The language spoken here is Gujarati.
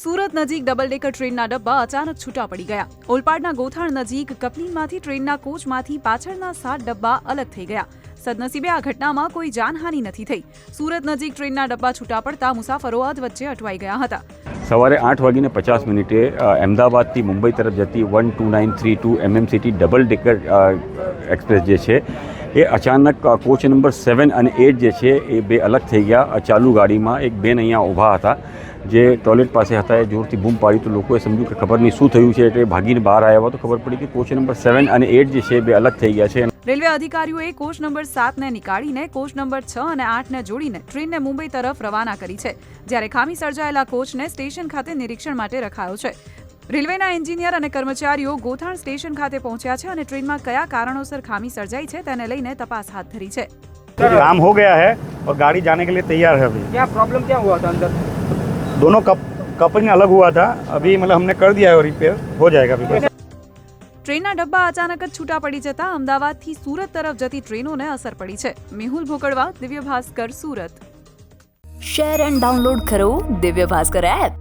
સુરત નજીક ડબલ ડેકર ટ્રેનના ડબ્બા અચાનક છૂટા પડી ગયા. ઓલપાડના ગોથાણ નજીક કપનીમાંથી ટ્રેનના કોચમાંથી પાછળના સાત ડબ્બા અલગ થઈ ગયા. સદનસીબે આ ઘટનામાં કોઈ જાનહાનિ નથી થઈ. સુરત નજીક ટ્રેનના ડબ્બા છૂટા પડતા મુસાફરો વચ્ચે અટવાઈ ગયા હતા. સવારે આઠ વાગીને પચાસ મિનિટે અમદાવાદથી મુંબઈ તરફ જતી one two nine three two MMCT double decker express જે છે એ અચાનક કોચ નંબર સેવન અને એટ જે છે, એ બે અલગ થઈ ગયા. ચાલુ ગાડીમાં એક બેન અહીંયા ઊભા હતા, જે ટોયલેટ પાસે હતા, એ જોરથી બૂમ પાડી તો લોકોએ સમજ્યું કે ખબર નહીં શું થયું છે, એટલે ભાગીને બહાર આવ્યા તો ખબર પડી કે કોચ નંબર સેવન અને એટ જે છે બે અલગ થઈ ગયા છે. રેલવે અધિકારીઓએ કોચ નંબર સાતને નીકાળીને કોચ નંબર છ અને આઠને જોડીને ટ્રેનને મુંબઈ તરફ રવાના કરી છે, જ્યારે ખામી સર્જાયેલા કોચને સ્ટેશન ખાતે નિરીક્ષણ માટે રખાયો છે. રેલવેના એન્જિનિયર અને કર્મચારીઓ ગોથાણ સ્ટેશન ખાતે પહોંચ્યા છે અને ટ્રેનમાં કયા કારણોસર ખામી સર્જાઈ છે તેને લઈને તપાસ હાથ ધરી છે काम हो गया है और गाड़ी जाने के लिए तैयार है अभी क्या प्रॉब्लम क्या हुआ था अंदर दोनों कप कपलिंग अलग हुआ था अभी मतलब हमने कर दिया है रिपेयर हो जाएगा अभी बस ટ્રેનના ડબ્બા અચાનક જ છૂટા પડી જતા અમદાવાદથી સુરત તરફ જતી ટ્રેનોને અસર પડી છે Mehul Bhokadva Divya Bhaskar Surat share and download કરો દિવ્ય ભાસ્કર એપ